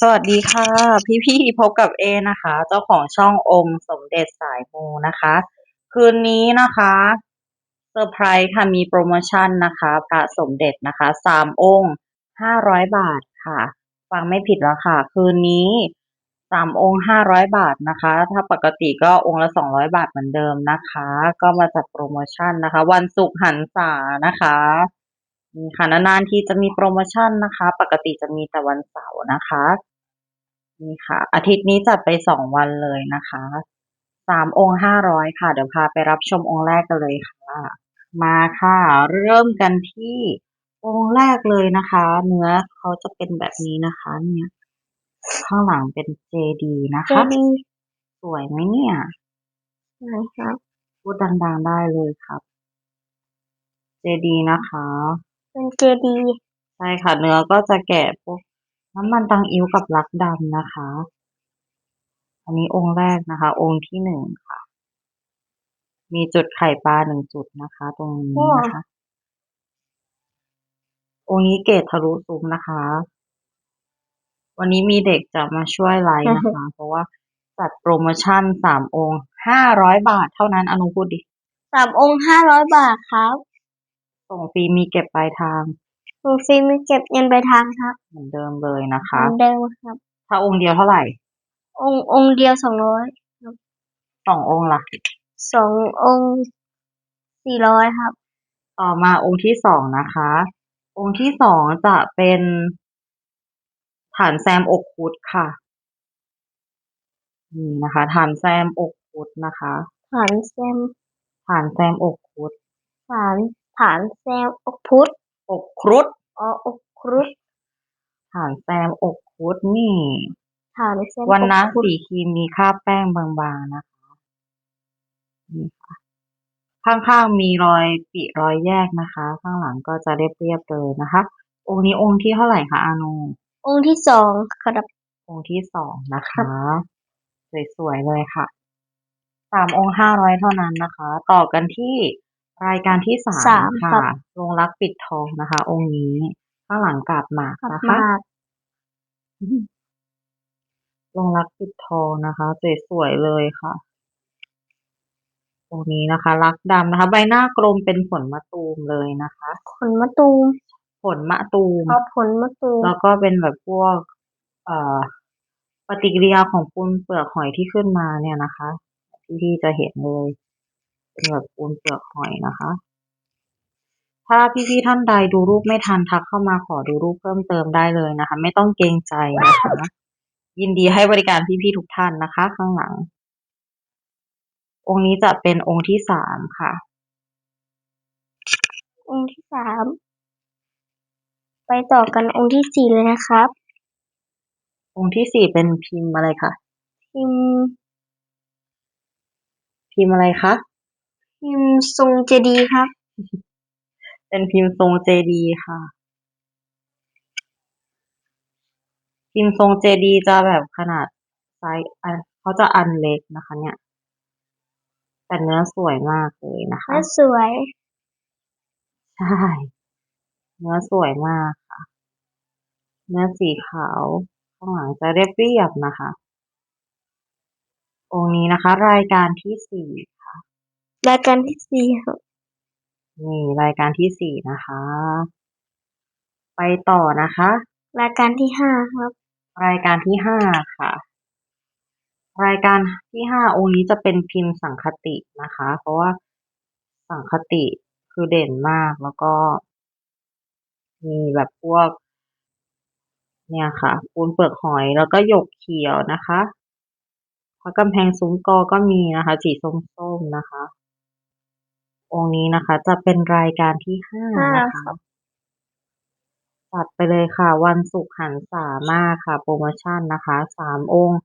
สวัสดีค่ะ พี่ๆพบกับเอนะคะ เจ้าของช่ององค์สมเด็จสายมูนะคะ คืนนี้นะคะเซอร์ไพรส์ค่ะมีโปรโมชั่นนะคะ พระสมเด็จนะคะสามองค์ห้าร้อยบาทค่ะ ฟังไม่ผิดแล้วค่ะ คืนนี้สามองค์ห้าร้อยบาทนะคะ ถ้าปกติก็องค์ละสองร้อยบาทเหมือนเดิมนะคะ ก็มาจัดโปรโมชั่นนะคะ วันศุกร์หันษานะคะ นี่ค่ะนานๆทีจะมีโปรโมชั่นนะคะ ปกติจะมีแต่วันเสาร์นะคะ นี่ค่ะ อาทิตย์นี้จัดไปสองวันเลยนะคะสามองค์ห้าร้อยค่ะ เดี๋ยวพาไปรับชมองค์แรกกันเลยค่ะ มาค่ะ เริ่มกันที่องค์แรกเลยนะคะ เนื้อเขาจะเป็นแบบนี้นะคะ เนี่ย ข้างหลังเป็นเจดีนะเจคะดีย์สวยไหมเนี่ยนะครับพูดดังๆได้เลยครับ เจดีนะคะ เป็นเจดีย์ใช่ค่ะ เนื้อก็จะแกะพวกน้ำมันตังอิ้วกับลักดำนะคะ อันนี้องค์แรกนะคะ องค์ที่หนึ่งค่ะ มีจุดไข่ปลาหนึ่งจุดนะคะ ตรงนี้นะคะ องค์นี้เกตทะลุซุ้มนะคะ วันนี้มีเด็กจะมาช่วยไลฟ์นะคะ เพราะว่าจัดโปรโมชั่นสามองค์ห้าร้อยบาทเท่านั้นอนุพูดดิสามองค์ห้าร้อยบาทครับ ส่งฟรีมีเก็บปลายทางหนูฟิล์มมีเก็บเงินไปลายทางครับเหมือนเดิมเลยนะเหคะ มือนเดิมครับ ถ้าองค์เดียวเท่าไหร่ องค์องค์เดียวสองร้อยสององค์ล่ะสององค์สี่ร้อยครับ ต่อมาองค์ที่สองนะคะ องค์ที่สองจะเป็นฐานแซมอกคุดค่ะ นี่นะคะ ฐานแซมอกคุดนะคะ ฐานแซมฐานแซมอกคุด ฐาน ฐานแซมอกพุทธอกครุดอ๋ออกครุฑฐานแซมอกคุดนี่ฐานแซมวันนะอกพุทธสีครีมมีคราบแป้งบางๆนะคะนี่ค่ะข้างๆมีรอยปิรอยแยกนะคะ ข้างหลังก็จะเรียบๆเลยนะคะ องค์นี้องค์ที่เท่าไหร่คะอาโนองค์ที่สองครับองค์ที่สองนะคะสวยๆเลยค่ะสามองค์ห้าร้อยเท่านั้นนะคะ ต่อกันที่ รายการที่สามสามค่ะครับลงรักปิดทองนะคะ องค์นี้ ข้างหลังกาบหมากกลับนะคะ มาลงรักปิดทองนะคะสวยๆเลยค่ะ ตรงนี้นะคะ รักดำนะคะ ใบหน้ากลมเป็นผลมะตูมเลยนะคะ ผลมะตูมผลมะตูม เอาผลมะตูมแล้วก็เป็นแบบพวก เอ่อ ปฏิกิริยาของปูนเปลือกหอยที่ขึ้นมาเนี่ยนะคะ ที่ที่จะเห็นเลย เป็นแบบปูนเปลือกหอยนะคะ ถ้าพี่ๆท่านใดดูรูปไม่ทันทักเข้ามาขอดูรูปเพิ่มเติมได้เลยนะคะ ไม่ต้องเกรงใจนะคะ ยินดีให้บริการพี่ๆทุกท่านนะคะ ข้างหลัง องค์นี้จะเป็นองค์ที่สามค่ะ องค์ที่สาม ไปต่อกันองค์ที่สี่เลยนะครับ องค์ที่สี่เป็นพิมพ์อะไรคะพิมพ์พิมพ์อะไรคะ พิมพ์ทรงเจดีย์ครับ เป็นพิมพ์ทรงเจดีย์ค่ะ พิมพ์ทรงเจดีย์จะแบบขนาดไซส์อันเขาจะอันเล็กนะคะ เนี่ย แต่เนื้อสวยมากเลยนะคะและสวย ใช่ เนื้อสวยมากค่ะ เนื้อสีขาวข้างหลังจะเรียบเรียบๆนะคะองค์นี้นะคะ รายการที่สี่ค่ะ รายการที่สี่ครับ นี่รายการที่สี่นะคะ ไปต่อนะคะ รายการที่ห้าครับ รายการที่ห้าค่ะ รายการที่ห้าองค์นี้จะเป็นพิมพ์สังคตินะคะ เพราะว่าสังคติคือเด่นมากแล้วก็ มีแบบพวก เนี่ยค่ะปูนเปลือกหอยแล้วก็หยกเขียวนะคะพระกำแพงซุ้มกอก็มีนะคะสีส้มๆนะคะ องค์นี้นะคะ จะเป็นรายการที่ห้าห้านะคะครับจัดไปเลยค่ะ วันศุกร์หันษามากค่ะ โปรโมชั่นนะคะสามองค์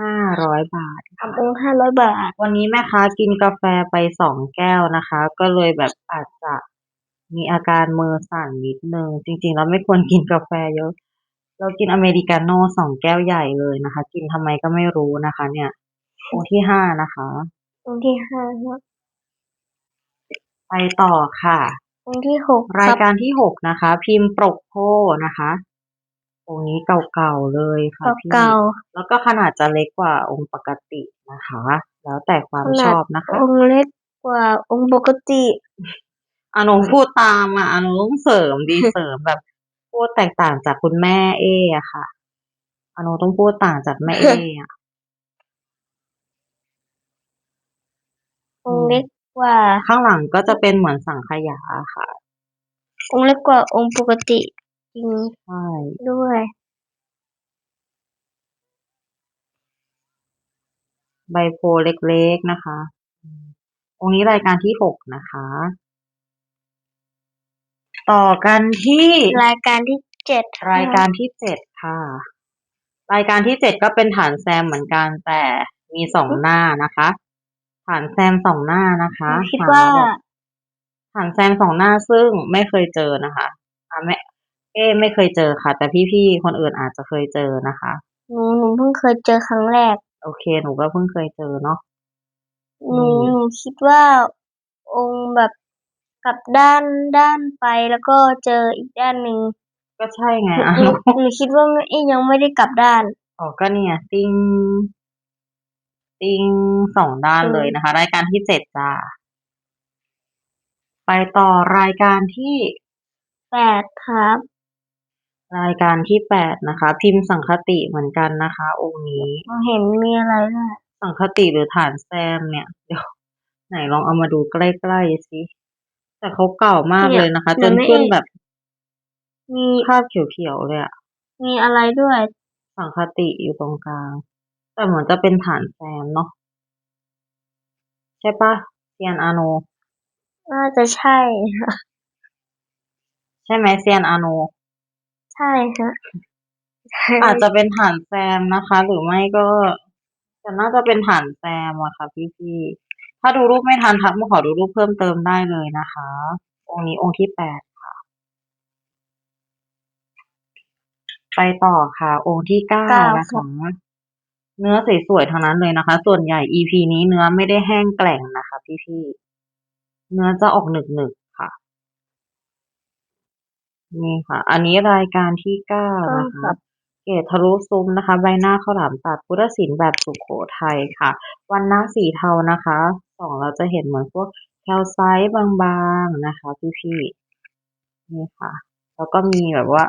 ห้าร้อยบาท สาค่ะมองค์ห้าร้อยบาท วันนี้แม่ค้ากินกาแฟไปสองแก้วนะคะ ก็เลยแบบอาจจะมีอาการมือสั่นนิดนึงจริงๆแล้วไม่ควรกินกาแฟเยอะ เรากินอเมริกาโน่สองแก้วใหญ่เลยนะคะ กินทำไมก็ไม่รู้นะคะ เนี่ยองค์ที่ห้านะคะ องค์ที่ห้าครับ ไปต่อค่ะ องค์ที่หกครายรับการที่หกนะคะ พิมพ์ปรกโพนะคะอองค์นี้เก่าๆเลยค่ะพี่เก่าแล้วก็ขนาดจะเล็กกว่าองค์ปกตินะคะ แล้วแต่ความขนาดชอบนะคะ ๆองค์เล็กกว่าองค์ปกติ อานุพูดตามอะอานุต้องเสริมดี เสริมแบบ พูดแตกต่างจากคุณแม่เออะค่ะอานุต้องพูดต่างจากแม่เออะ องค์เล็กก ว่า ข้างหลังก็จะเป็นเหมือนสังขยาค่ะ องค์เล็กกว่าองค์ปกติจริงใช่ด้วย ใบโพเล็กๆนะคะอืมองค์นี้รายการที่หกนะคะ ต่อกันที่รายการที่เจ็ดรายการที่เจ็ดค่ะ รายการที่เจ็ดก็เป็นฐานแซมเหมือนกันแต่มีสองหน้านะคะ ฐานแซมสองหน้านะคะคิดว่าหแบบฐานแซมสองหน้าซึ่งไม่เคยเจอนะคะอะไม่เอ๊ะไม่เคยเจอค่ะ แต่พี่ๆคนอื่นอาจจะเคยเจอนะคะหนูหนูเพิ่งเคยเจอครั้งแรก โอเค หนูก็เพิ่งเคยเจอเนาะหนูอืมหนูคิดว่าองค์แบบกลับด้านด้านไปแล้วก็เจออีกด้านหนึ่งก็ใช่ไงหนูอะหนูหนูคิดว่าเอ๊ยยังไม่ได้กลับด้านอ๋อก็เนี่ย ติ้ง ติ้งสองด้านเลยนะคะ รายการที่เจ็ดจ้าไปต่อรายการที่แปดครับ รายการที่แปดนะคะ พิมพ์สังคติเหมือนกันนะคะ องค์นี้หนูเห็นมีอะไรด้วยสังคติหรือฐานแซมเนี่ยเดี๋ยวไหนลองเอามาดูใกล้ๆสิแต่เขาเก่ามากเลยนะคะ จนขึ้นแบบ มีคราบเขียวๆเลยอะมีอะไรด้วย สังคติอยู่ตรงกลาง แต่เหมือนจะเป็นฐานแซมเนาะใช่ปะเซียนอาโน น่าจะใช่ใช่ไหมเซียนอาโน ใช่ฮะอาจจะเป็นฐานแซมนะคะ หรือไม่ก็แต่น่าจะเป็นฐานแซมอะค่ะ พี่ๆถ้าดูรูปไม่ทันทักมาขอดูรูปเพิ่มเติมได้เลยนะคะ องค์นี้องค์ที่แปดค่ะ ไปต่อค่ะ องค์ที่เก้าเก้านะค่ะคะ เนื้อสวยๆทั้งนั้นเลยนะคะ ส่วนใหญ่ EP นี้เนื้อไม่ได้แห้งแกร่งนะคะ พี่ๆ เนื้อจะออกหนึบๆค่ะ นี่ค่ะ อันนี้รายการที่เก้านะคะ เกตทะลุซุ้มนะคะ ใบหน้าข้าวหลามตัดพุทธศิลป์แบบสุโขทัยค่ะ วันหน้าสีเทานะคะสองเราจะเห็นเหมือนพวกแคลไซต์บางๆนะคะ พี่ๆ นี่ค่ะ แล้วก็มีแบบว่า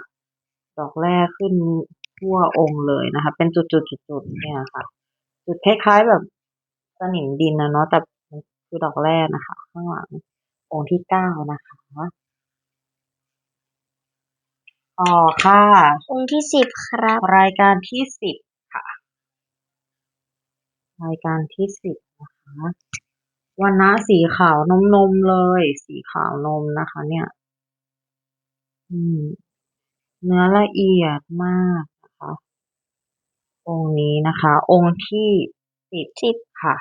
ดอกแรกขึ้น ทั่วองค์เลยนะคะ เป็นจุดๆจุดๆเนี่ยค่ะ จุดคล้าย ๆแบบสนิมดินนะเนาะแต่มันคือดอกแรกนะคะ ข้างหลังองค์ที่เก้านะคะต่อค่ะ องค์ที่สิบครับ รายการที่สิบค่ะ รายการที่สิบนะคะวันนะสีขาวนมนมๆเลย สีขาวนมนะคะ เนี่ย อืม เนื้อละเอียดมากนะคะ องค์นี้นะคะ องค์ที่สิบสิบค่ะ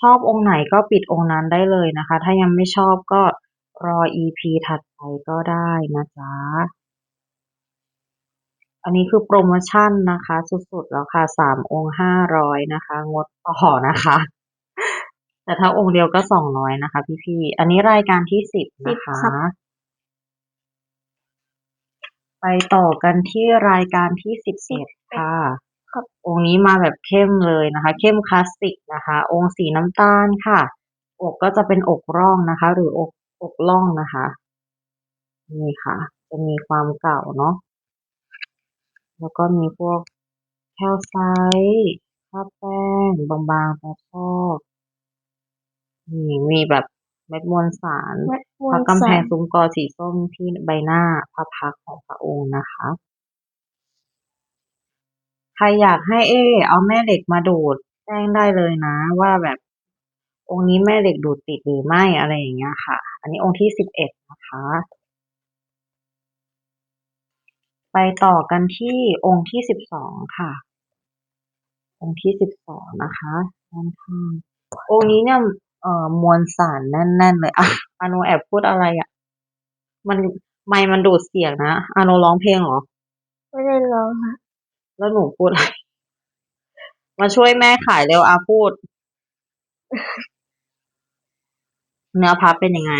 ชอบองค์ไหนก็ปิดองค์นั้นได้เลยนะคะ ถ้ายังไม่ชอบก็รอ EP ถัดไปก็ได้นะจ๊ะ อันนี้คือโปรโมชั่นนะคะ สุดๆแล้วค่ะสามองค์ห้าร้อยนะคะ งดต่อนะคะ แต่ถ้าองค์เดียวก็สองร้อยนะคะ พี่ๆ อันนี้รายการที่สิบนะคะ ไปต่อกันที่รายการที่สิบเอ็ดค่ะ ครับ องค์นี้มาแบบเข้มเลยนะคะ เข้มคลาสสิกนะคะ องค์สีน้ำตาลค่ะ อกก็จะเป็นอกร่องนะคะ หรืออกอกล่องนะคะ นี่ค่ะ จะมีความเก่าเนาะ แล้วก็มีพวกแคลไซต์คราบแป้งบางๆตะชอบนี่มีแบบ เม็ดมวลสารเม็ดมวพระลกำแพสางรซุ้มกอสีส้มที่ใบหน้าพระพักตร์ของพระองค์นะคะ ใครอยากให้เอ เอาแม่เหล็กมาดูดแจ้งได้เลยนะ ว่าแบบองค์นี้แม่เหล็กดูดติดหรือไม่อะไรอย่างเงี้ยค่ะ อันนี้องค์ที่สิบเอ็ดนะคะ ไปต่อกันที่องค์ที่สิบสองค่ะ องค์ที่สิบสองนะคะด้านข้างองค์นี้เนี่ย เอ่อมวลสารแน่น ๆ เลยอะอาโนแอบพูดอะไรอะมัน ไม่มันดูดเสียงนะ อาโนร้องเพลงเหรอ ไม่ได้ร้องฮะแล้วหนูพูด อะไร มาช่วยแม่ขายเร็ว อา พูด เนื้อพับเป็นยังไง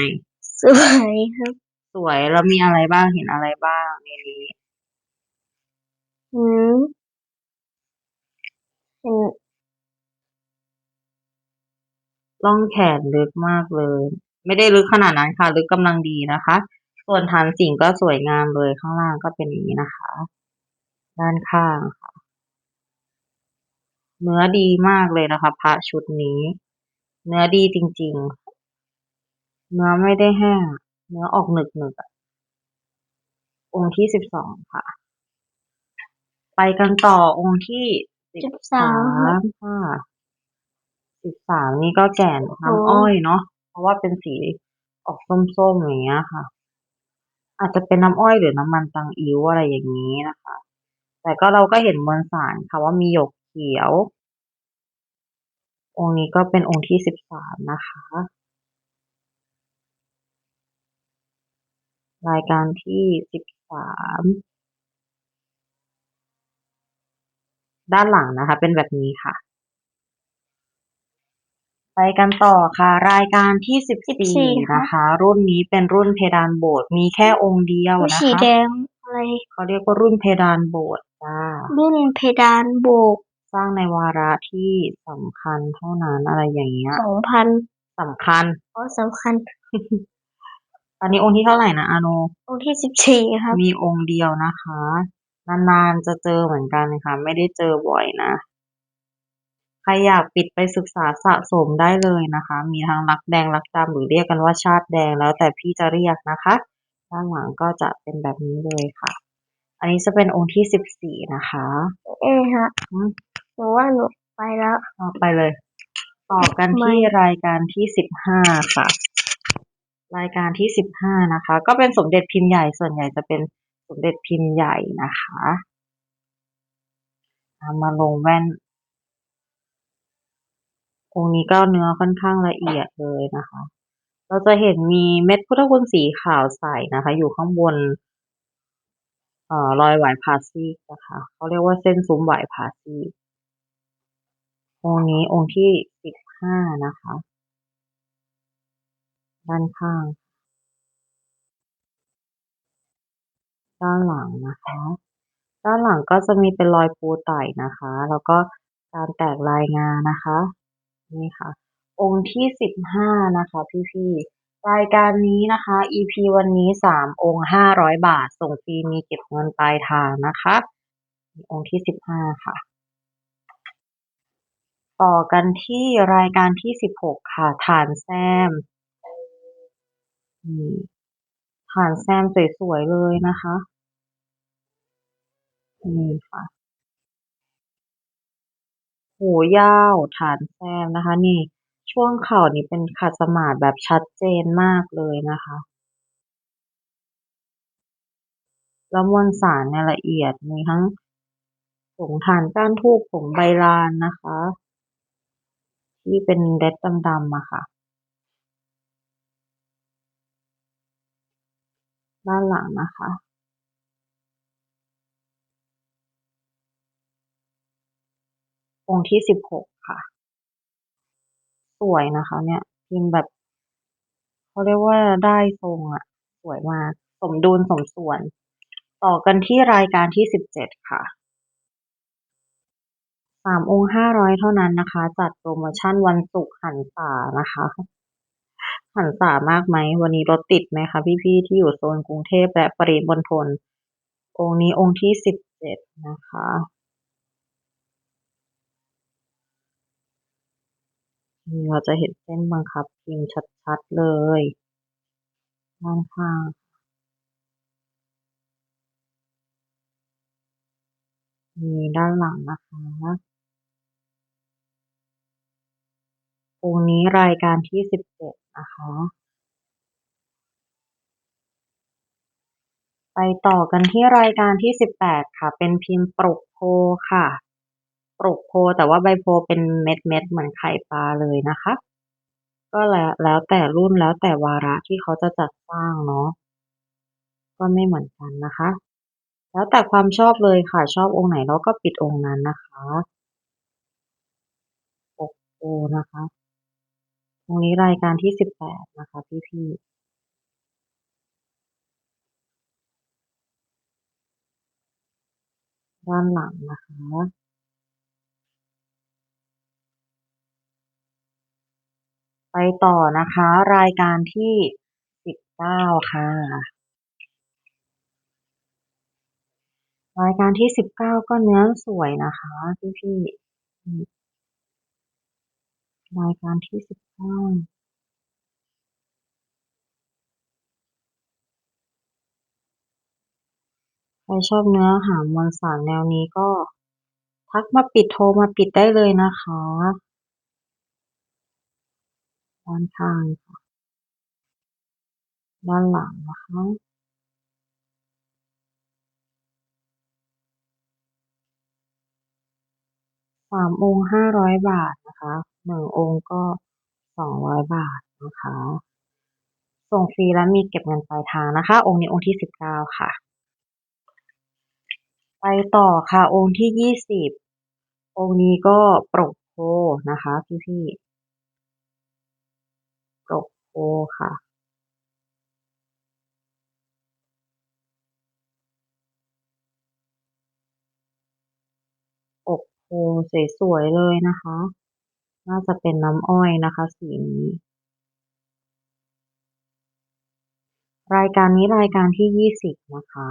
สวยครับสสวย แล้วมีอะไรบ้าง เห็นอะไรบ้างในนี้อืมเห็น ร่องแขนลึกมากเลย ไม่ได้ลึกขนาดนั้นค่ะ ลึกกำลังดีนะคะ ส่วนฐานสิ่งก็สวยงามเลยข้างล่างก็เป็นอย่างนี้นะคะ ด้านข้างค่ะ เนื้อดีมากเลยนะคะ พระชุดนี้ เนื้อดีจริง ๆ เนื้อไม่ได้แห้ง เนื้อออกหนึกหนึกๆอะองค์ที่สิบสองค่ะ ไปกันต่อองค์ที่สิบสามค่ะ สิบสามนี่ก็แก่นน้ำอ้อยเนาะเพราะว่าเป็นสีออกส้มๆอย่างเงี้ยค่ะ อาจจะเป็นน้ำอ้อยหรือน้ำมันตังอิ้วอะไรอย่างนี้นะคะ แต่ก็เราก็เห็นมวลสารค่ะว่ามีหยกเขียว องค์นี้ก็เป็นองค์ที่สิบสามนะคะ รายการที่สิบสามด้านหลังนะคะ เป็นแบบนี้ค่ะ ไปกันต่อค่ะ รายการที่สิบสี่นะคะ รุ่นนี้เป็นรุ่นเพดานโบสถ์มีแค่องค์เดียวมีนะสีคะแดงอะไรเขาเรียกว่ารุ่นเพดานโบสถ์จ้ารุ่นเพดานโบกสร้างในวาระที่สำคัญเท่านั้นอะไรอย่างเงี้ยสองพันสำคัญ อ๋อสำคัญตอนนี้องค์ที่เท่าไหร่นะอาโน องค์ที่สิบสี่ครับ มีองค์เดียวนะคะ นานๆจะเจอเหมือนกันค่ะ ไม่ได้เจอบ่อยนะ ใครอยากปิดไปศึกษาสะสมได้เลยนะคะ มีทั้งรักแดงรักดำหรือเรียกกันว่าชาติแดงแล้วแต่พี่จะเรียกนะคะ ด้านหลังก็จะเป็นแบบนี้เลยค่ะ อันนี้จะเป็นองค์ที่สิบสี่นะคะ เอ้ฮะอืมหนูว่าหนูไปแล้วต่อไปเลย ต่อกันที่รายการที่สิบห้าค่ะ รายการที่สิบห้านะคะ ก็เป็นสมเด็จพิมพ์ใหญ่ส่วนใหญ่จะเป็นสมเด็จพิมพ์ใหญ่นะคะเอามาลงแว่น องค์นี้ก็เนื้อค่อนข้างละเอียดเลยนะคะ เราจะเห็นมีเม็ดพุทธคุณสีขาวใสนะคะ อยู่ข้างบนเอ่อรอยหวายพาซีนะคะเขาเรียกว่าเส้นซุ้มหวายพาซีองค์นี้องค์ที่สิบห้านะคะ ด้านข้าง ด้านหลังนะคะ ด้านหลังก็จะมีเป็นรอยปูไต่นะคะ แล้วก็การแตกลายงานะคะ นี่ค่ะ องค์ที่สิบห้านะคะพี่ๆรายการนี้นะคะ EP วันนี้สามองค์ห้าร้อยบาท ส่งฟรีมีเก็บเงินปลายทางนะคะ องค์ที่สิบห้าค่ะ ต่อกันที่รายการที่สิบหกค่ะฐานแซมฐานแซมสวยๆเลยนะคะนี่ค่ะ หูยาว ฐานแซมนะคะ นี่ช่วงเข่านี่เป็นขัดสมาธิแบบชัดเจนมากเลยนะคะ แล้วมวลสารเนี่ยละเอียดมีทั้งผงถ่านก้านทูบผงใบลานนะคะ ที่เป็นเด็ดดำๆอะค่ะ ด้านหลังนะคะ งค์ที่สิบหกค่ะ สวยนะคะ เนี่ยพิมพ์แบบเขาเรียกว่าได้ทรงอะสวยมากสมดุลสมส่วน ต่อกันที่รายการที่สิบเจ็ดค่ะสามองค์ห้าร้อยเท่านั้นนะคะ จัดโปรโมชั่นวันศุกร์หันษานะคะหันษามากไหม วันนี้รถติดไหมคะพี่ๆที่อยู่โซนกรุงเทพและปริมณฑลองค์นี้องค์ที่สิบเจ็ดนะคะ นี่เราจะเห็นเส้นบังคับพิมพ์ชัดๆเลย ด้านข้างมีด้านหลังนะคะองค์นี้รายการที่สิบเจ็ดนะคะ ไปต่อกันที่รายการที่สิบแปดค่ะ เป็นพิมพ์ปลุกโพค่ะ ปลูกโพแต่ว่าใบโพเป็นเม็ดเม็ดเหมือนไข่ปลาเลยนะคะ ก็แล้วแล้วแต่รุ่นแล้วแต่วาระที่เขาจะจัดสร้างเนาะก็ไม่เหมือนกันนะคะ แล้วแต่ความชอบเลยค่ะชอบองค์ไหนเราก็ปิดองค์นั้นนะคะโปกโอนะคะ ตรงนี้รายการที่สิบแปดนะคะพี่พี่ด้านหลังนะคะ ไปต่อนะคะ รายการที่สิบเก้าค่ะ รายการที่สิบเก้าก็เนื้อสวยนะคะ พี่ๆนี่รายการที่สิบเก้าใครชอบเนื้อหามวลสารแนวนี้ก็ ทักมาปิดโทรมาปิดได้เลยนะคะ ด้านข้างค่ะ ด้านหลังนะคะสามองค์ห้าร้อยบาทนะคะหนึ่งองค์ก็สองร้อยบาทนะคะ ส่งฟรีและมีเก็บเงินปลายทางนะคะ องค์นี้องค์ที่สิบเก้าค่ะ ไปต่อค่ะ องค์ที่ยี่สิบองค์นี้ก็ปรกโพนะคะ พี่ๆ ค่ะอกโพสวย ๆ เลยนะคะ น่าจะเป็นน้ำอ้อยนะคะ สีนี้ รายการนี้รายการที่ยี่สิบนะคะ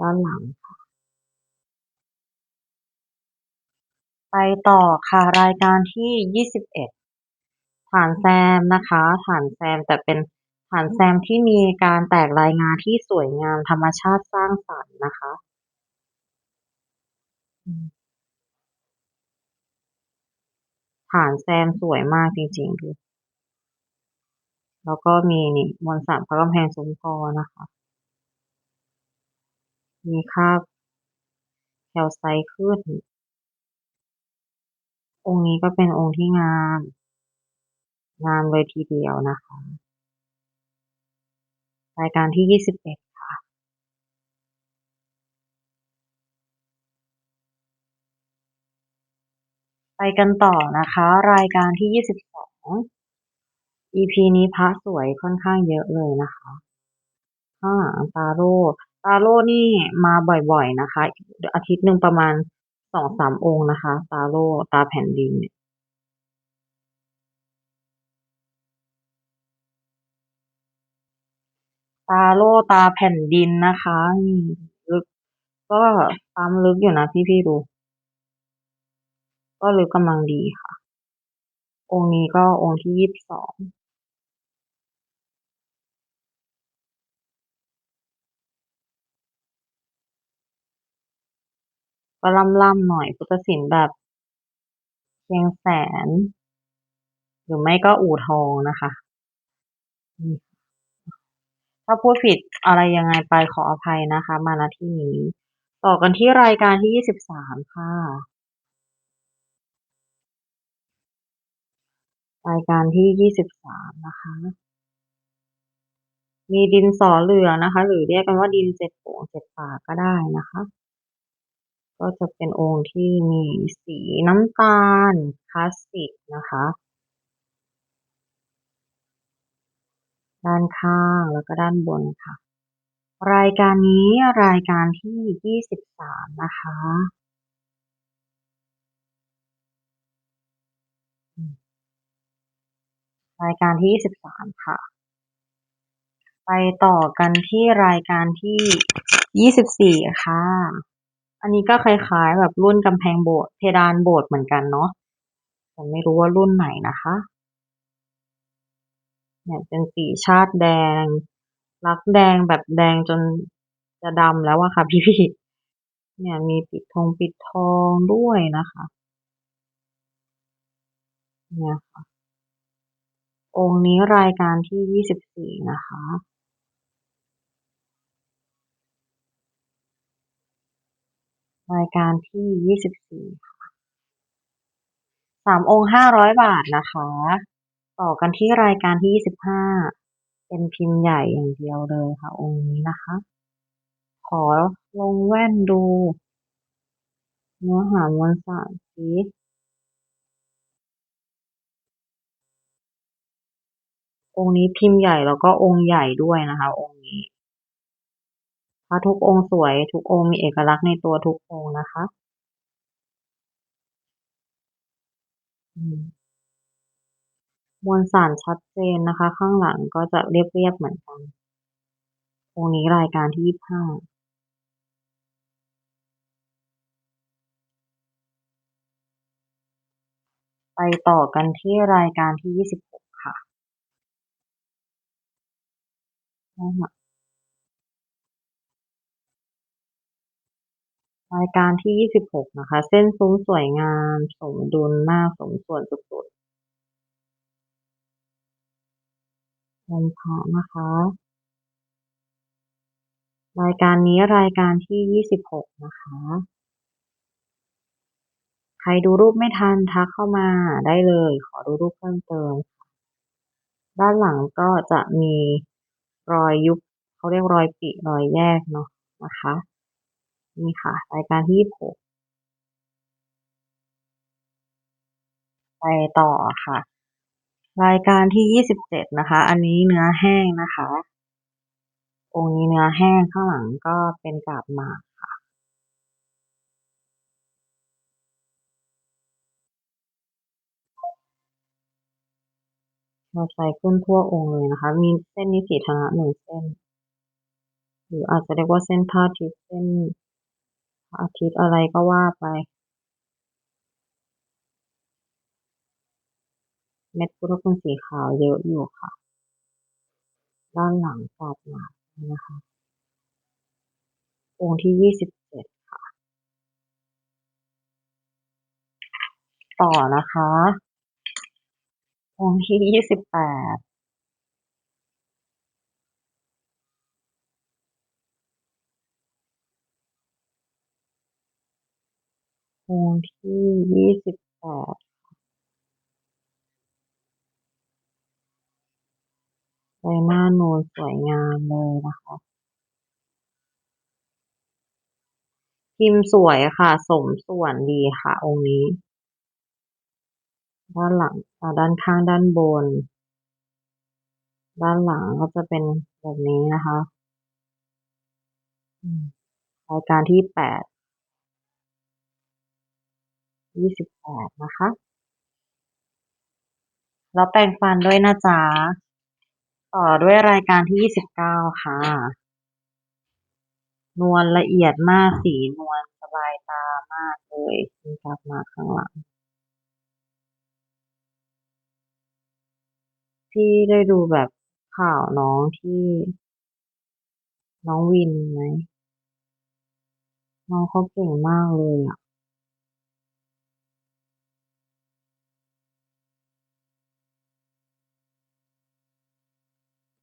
ด้านหลังค่ะ ไปต่อค่ะรายการที่ยี่สิบเอ็ดฐานแซมนะคะฐานแซมแต่เป็นฐานแซมที่มีการแตกรายงานที่สวยงามธรรมชาติสร้างสรรค์นะคะฐานแซมสวยมากจริงๆดูแล้วก็มีนี่มวลสารพระกำแพงสมพรนะคะ มีคาบแคลไซต์ขึ้น องค์นี้ก็เป็นองค์ที่งาม งามเลยทีเดียวนะคะ รายการที่ยี่สิบเอ็ดค่ะ ไปกันต่อนะคะ รายการที่ยี่สิบสอง EP นี้พระสวยค่อนข้างเยอะเลยนะคะข้างหลังตาโร่ตาโร่นี่มาบ่อยๆนะคะ อาทิตย์หนึ่งประมาณ สองสามองค์นะคะ ตาโร่ตาแผ่นดินเนี่ยตาโล่ตาแผ่นดินนะคะนี่ลึก ก็ความลึกอยู่นะพี่พี่ๆดู ก็ลึกกำลังดีค่ะ องค์นี้ก็องค์ที่ยี่สิบสอง ก็ล่ำๆหน่อยพุทธศิลป์แบบเชียงแสน หรือไม่ก็อู่ทองนะคะ ถ้าพูดผิดอะไรยังไงไปขออภัยนะคะ มาณที่นี้ ต่อกันที่รายการที่ยี่สิบสามค่ะ รายการที่ยี่สิบสามนะคะ มีดินสอเหลืองนะคะ หรือเรียกกันว่าดินเจ็ดโป่งเจ็ดปากก็ได้นะคะ ก็จะเป็นองค์ที่มีสีน้ำตาลคลาสสิกนะคะ ด้านข้างแล้วก็ด้านบนค่ะ รายการนี้รายการที่ยี่สิบสามนะคะรายการที่ยี่สิบสามค่ะ ไปต่อกันที่รายการที่ยี่สิบสี่ค่ะ อันนี้ก็คล้ายๆ แบบรุ่นกำแพงโบสถ์เพดานโบสถ์เหมือนกันเนาะแต่ไม่รู้ว่ารุ่นไหนนะคะ เนี่ยเป็นสีชาติแดง รักแดงแบบแดงจนจะดำแล้วอะค่ะพี่ๆเนี่ยมีปิดทองปิดทองด้วยนะคะ เนี่ยค่ะ องค์นี้รายการที่ยี่สิบสี่นะคะ รายการที่ยี่สิบสี่ค่ะสามองค์ห้าร้อยบาทนะคะ ต่อกันที่รายการที่ยี่สิบห้าเป็นพิมพ์ใหญ่อย่างเดียวเลยค่ะ องค์นี้นะคะ ขอลงแว่นดู เนื้อหามวลสารสิองค์นี้พิมพ์ใหญ่แล้วก็องค์ใหญ่ด้วยนะคะ องค์ นี้พระทุกองค์สวย ทุกองค์มีเอกลักษณ์ในตัวทุกองค์นะคะมวลสารชัดเจนนะคะ ข้างหลังก็จะเรียบๆเหมือนกัน องค์นี้รายการที่ยี่ห้าไปต่อกันที่รายการที่ยี่สิบหกค่ะด้านหลัง รายการที่ยี่สิบหกนะคะ เส้นซุ้มสวยงาม สมดุลมากสมส่วนสุดๆองค์พระนะคะ รายการนี้รายการที่ยี่สิบหกนะคะ ใครดูรูปไม่ทันทักเข้ามาได้เลย ขอดูรูปเพิ่มเติม ด้านหลังก็จะมีรอยยุบเขาเรียกรอยปิรอยแยกเนาะนะคะ นี่ค่ะ รายการที่ยี่สิบหกไปต่อค่ะ รายการที่ยี่สิบเจ็ดนะคะ อันนี้เนื้อแห้งนะคะ องค์นี้เนื้อแห้งข้างหลังก็เป็นกาบหมากค่ะเราใช้ขึ้นทั่วองค์เลยนะคะ มีเส้นนิสีธนะหนึ่งเส้น หรืออาจจะเรียกว่าเส้นพระอาทิตย์เส้น อาทิตย์อะไรก็ว่าไป เม็ดพุทธคุณสีขาวเยอะอยู่ค่ะ ด้านหลังกาบหมากนะคะองค์ที่ยี่สิบเจ็ดค่ะ ต่อนะคะ องค์ที่ยี่สิบแปด องที่ยี่สิบแปดใบหน้านูนสวยงามเลยนะคะพิมพ์สวยค่ะ สมส่วนดีค่ะ องค์นี้ ด้านหลังด้านข้างด้านบน ด้านหลังก็จะเป็นแบบนี้นะคะรายการที่แปด ยี่สิบแปดนะคะ แล้วแปรงฟันด้วยนะจ๊ะ ต่อด้วยรายการที่ยี่สิบเก้าค่ะ นวลละเอียดมากสีนวลสบายตามากเลยมีกาบมาข้างหลังพี่ได้ดูแบบข่าวน้องที่ น้องวินไหมน้องเขาเก่งมากเลยอะ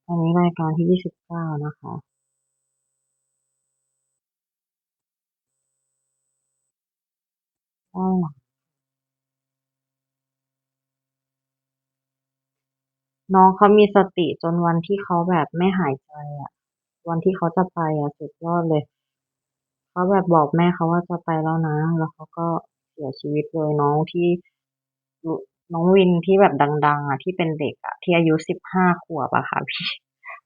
อันนี้รายการที่ยี่สิบเก้านะคะด้าน้องเขามีสติจนวันที่เขาแบบไม่หายใจอะ วันที่เขาจะไปอะสุดยอดเลย เขาแบบบอกแม่เขาว่าจะไปแล้วนะ แล้วเขาก็เสียชีวิตเลยน้องที่ น้องวินที่แบบดัง ๆ อะ ที่เป็นเด็กอะ ที่อายุสิบห้าขวบอะค่ะพี่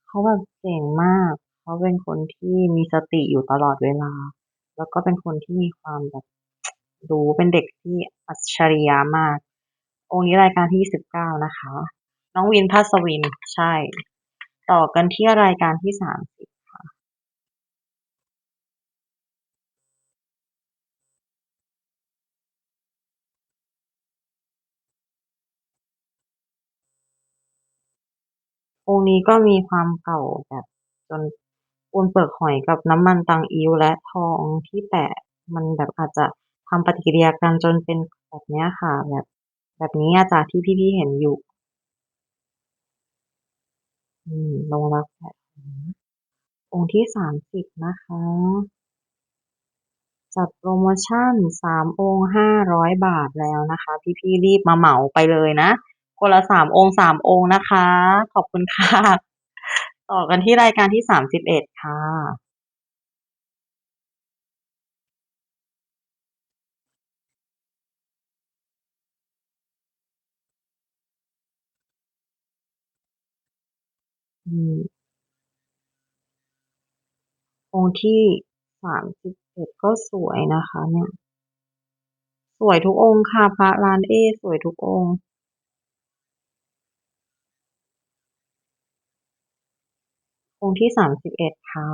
เขาแบบเก่งมาก เขาเป็นคนที่มีสติอยู่ตลอดเวลา แล้วก็เป็นคนที่มีความแบบรู้เป็นเด็กที่อัจฉริยะมาก องค์นี้รายการที่ยี่สิบเก้านะคะ น้องวินภัสวินใช่ ต่อกันที่รายการที่สามสิบ องค์นี้ก็มีความเก่าแบบจนปนเปลือกหอยกับน้ำมันตังอิ้วและทองที่แปะ มันแบบอาจจะทำปฏิกิริยากันจนเป็นแบบเนี้ยค่ะ แบบ แบบนี้อะจ้ะที่พี่ๆเห็นอยู่ อืมลงรักแผลองค์ที่สามสิบนะคะ จัดโพรโมชั่นสามองค์ห้าร้อยบาทแล้วนะคะ พี่ๆรีบมาเหมาไปเลยนะ คนละสามองค์สามองค์นะคะ ขอบคุณค่ะ ต่อกันที่รายการที่สามสิบเอ็ดค่ะองค์ที่สามสิบเอ็ดก็สวยนะคะ เนี่ย สวยทุกองค์ค่ะพระร้านเอ สวยทุกองค์ องค์ที่สามสิบเอ็ดค่ะ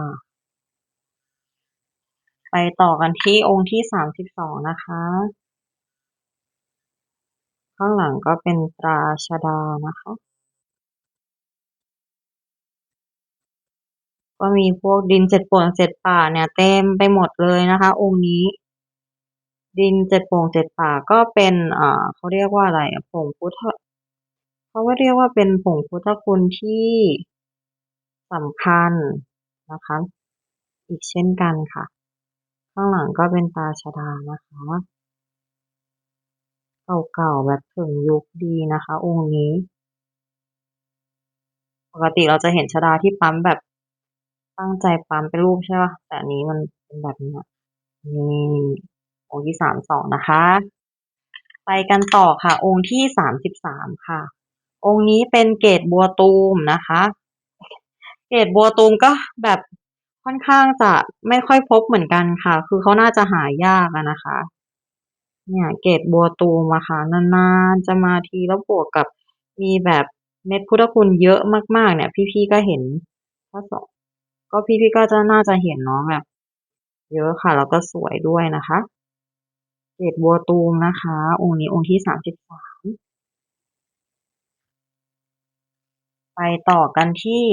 ไปต่อกันที่องค์ที่สามสิบสองนะคะ ข้างหลังก็เป็นตราชดานะคะ ก็มีพวกดินเจ็ดป่งเจ็ดป่าเนี่ยเต็มไปหมดเลยนะคะ องค์นี้ ดินเจ็ดป่งเจ็ดป่าก็เป็นอ่าเขาเรียกว่าอะไรอะผงพุทธเขาเรียกว่าเป็นผงพุทธคุณที่ สำคัญนะคะ อีกเช่นกันค่ะ ข้างหลังก็เป็นตาชดานะคะ เก่าๆแบบถึงยุคดีนะคะ องค์นี้ปกติเราจะเห็นชฎาที่ปั๊มแบบตั้งใจปั๊มเป็นรูปใช่เปล่าแต่อันนี้มันเป็นแบบนี้นี่องค์ที่สามสองนะคะ ไปกันต่อค่ะ องค์ที่สามสิบสามค่ะ องค์นี้เป็นเกตบัวตูมนะคะ เกตบัวตูมก็แบบค่อนข้างจะไม่ค่อยพบเหมือนกันค่ะ คือเขาน่าจะหายากนะคะ เนี่ย เกตบัวตูมอะค่ะ นานๆจะมาทีแล้วบวกกับมีแบบเม็ดพุทธคุณเยอะมากๆ เนี่ย พี่ๆก็เห็นถ้าสองก็พี่ๆก็จะน่าจะเห็นเนาะแบบ เยอะค่ะ แล้วก็สวยด้วยนะคะ เกตบัวตูมนะคะ องค์นี้องค์ที่สามสิบสามไปต่อกันที่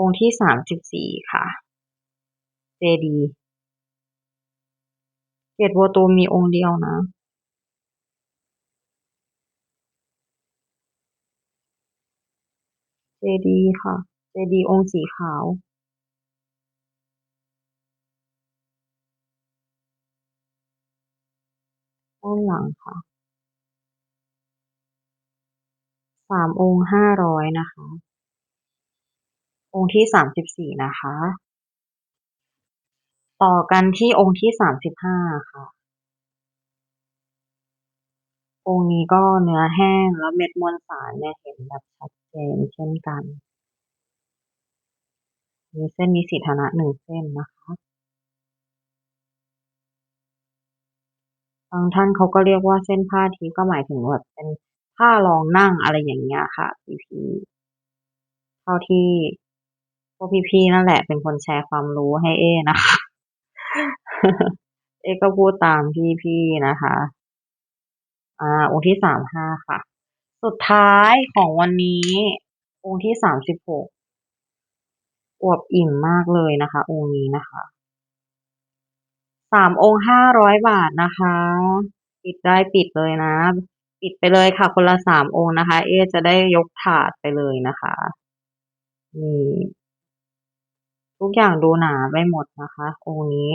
องค์ที่สามสิบสี่ค่ะ เจดีเกตบัวตูมมีองค์เดียวนะ เจดีค่ะ เจดีองค์สีขาวด้านหลังค่ะสามองค์ห้าร้อยนะคะ องค์ที่สามสิบสี่นะคะ ต่อกันที่องค์ที่สามสิบห้าค่ะ องค์นี้ก็เนื้อแห้งแล้วเม็ดมวลสารเนี่ยเห็นแบบชัดเจนเช่นกัน มีเส้นนิสิตนะหนึ่งเส้นนะคะบางท่านเขาก็เรียกว่าเส้นผ้าทิพย์ก็หมายถึงแบบเป็นผ้ารองนั่งอะไรอย่างเงี้ยค่ะพี่ๆเท่าที่ วกพี่ๆนั่นแหละเป็นคนแชร์ความรู้ให้เอนะคะ เอก็พูดตามพี่ๆนะคะ อ่า องค์ที่สามห้าค่ะ สุดท้ายของวันนี้ องค์ที่สามสิบหกอวบอิ่มมากเลยนะคะ องค์นี้นะคะสามองค์ห้าร้อยบาทนะคะ ปิดได้ปิดเลยนะ ปิดไปเลยค่ะ คนละสามองค์นะคะ เอจะได้ยกถาดไปเลยนะคะนี่ ทุกอย่างดูหนาไปหมดนะคะ องค์นี้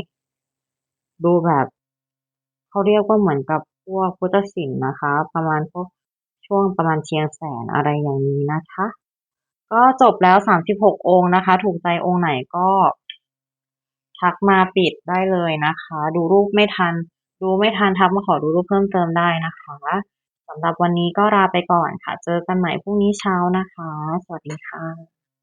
ดูแบบเขาเรียกว่าเหมือนกับพวกพุทธศิลป์นะคะ ประมาณพวกช่วงประมาณเชียงแสนอะไรอย่างนี้นะคะ ก็จบแล้วสามสิบหกองค์นะคะ ถูกใจองค์ไหนก็ทักมาปิดได้เลยนะคะ ดูรูปไม่ทัน ดูไม่ทันทักมาขอดูรูปเพิ่มเติมได้นะคะสำหรับวันนี้ก็ลาไปก่อนค่ะ เจอกันใหม่พรุ่งนี้เช้านะคะ สวัสดีค่ะ